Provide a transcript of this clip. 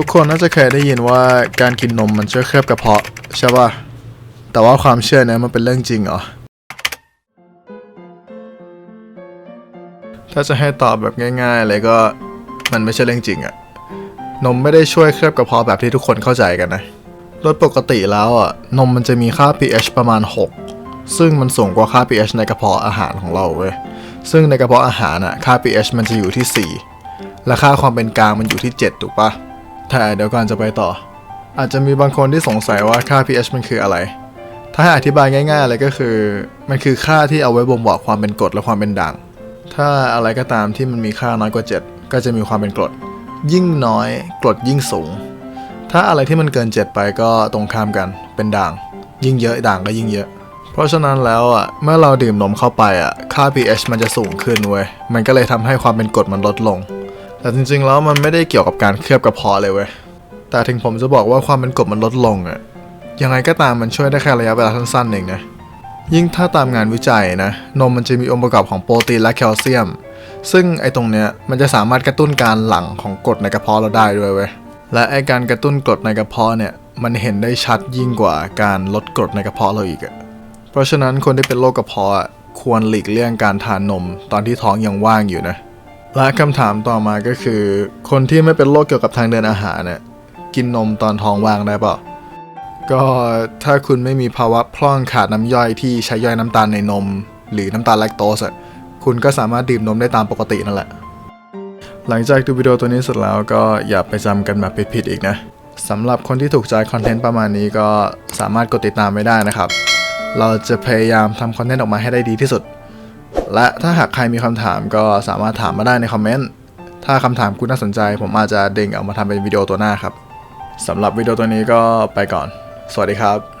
ทุกคนน่าจะเคยได้ยินว่าการกินนมมันช่วยเคลือบกระเพาะใช่ป่ะ แต่ว่าความเชื่อเนี้มันเป็นเรื่องจริงเหรอ ถ้าจะให้ตอบแบบง่ายๆเลยก็มันไม่ใช่เรื่องจริงอะนมไม่ได้ช่วยเคลือบกระเพาะแบบที่ทุกคนเข้าใจกันนะ โดยปกติแล้วอะนมมันจะมีค่า pH ประมาณ 6 ซึ่งมันสูงกว่าค่า pH ในกระเพาะอาหารของเราเว้ย ซึ่งในกระเพาะอาหารอะค่า pH มันจะอยู่ที่ 4 และค่าความเป็นกลางมันอยู่ที่ 7 ถูกปะ แต่เดี๋ยวก่อนจะไปต่อ อาจจะมีบางคนที่สงสัยว่าค่า pH มันคืออะไร ถ้าให้อธิบายง่าย ๆ เลยก็คือ มันคือค่าที่เอาไว้บ่งบอกความเป็นกรดและความเป็นด่าง ถ้าอะไรก็ตามที่มันมีค่าน้อยกว่า 7 ก็จะมีความเป็นกรด ยิ่งน้อยกรดยิ่งสูง ถ้าอะไรที่มันเกิน 7 ไปก็ตรงข้ามกันเป็นด่าง ยิ่งเยอะด่างก็ยิ่งเยอะเพราะฉะนั้นแล้วอะเมื่อเราดื่มนมเข้าไปอะค่า pH มันจะสูงขึ้นเว้ยมันก็เลยทำให้ความเป็นกรดมันลดลง แต่จริงๆแล้วมันไม่ได้เกี่ยวกับการเคลือบกระเพาะเลยเว้ย แต่ถึงผมจะบอกว่าความเป็นกรดมันลดลงอะยังไงก็ตามมันช่วยได้แค่ระยะเวลาสั้นๆเองนะ ยิ่งถ้าตามงานวิจัยนะ นมมันจะมีองค์ประกอบของโปรตีนและแคลเซียม ซึ่งไอ้ตรงเนี้ยมันจะสามารถกระตุ้นการหลั่งของกรดในกระเพาะเราได้ด้วยเว้ย และไอการกระตุ้นกรดในกระเพาะเนี่ยมันเห็นได้ชัดยิ่งกว่าการลดกรดในกระเพาะเราอีกอะเพราะฉะนั้นคนที่เป็นโรคกระเพาะควรหลีกเลี่ยงการทานนมตอนที่ท้องยังว่างอยู่นะ และคำถามต่อมาก็คือ คนที่ไม่เป็นโรคเกี่ยวกับทางเดินอาหารเนี่ยกินนมตอนท้องว่างได้ปล่าก็ถ้าคุณไม่มีภาวะพร่องขาดน้ำย่อยที่ใช้ย่อยน้ำตาลในนม หรือน้ำตาลแลคโตสอะคุณก็สามารถดื่มนมได้ตามปกตินั่นแหละ หลังจากดูวิดีโอตัวนี้เสร็จแล้วก็อย่าไปจำกันแบบผิดๆอีกนะสำหรับคนที่ถูกใจคอนเทนต์ประมาณนี้ก็สามารถกดติดตามไว้ได้นะครับ เราจะพยายามทำคอนเทนต์ออกมาให้ได้ดีที่สุด และถ้าหากใครมีคำถามก็สามารถถามมาได้ในคอมเมนต์ ถ้าคำถามคุณน่าสนใจ ผมอาจจะเด้งเอามาทำเป็นวิดีโอตัวหน้าครับสำหรับวิดีโอตัวนี้ก็ไปก่อน สวัสดีครับ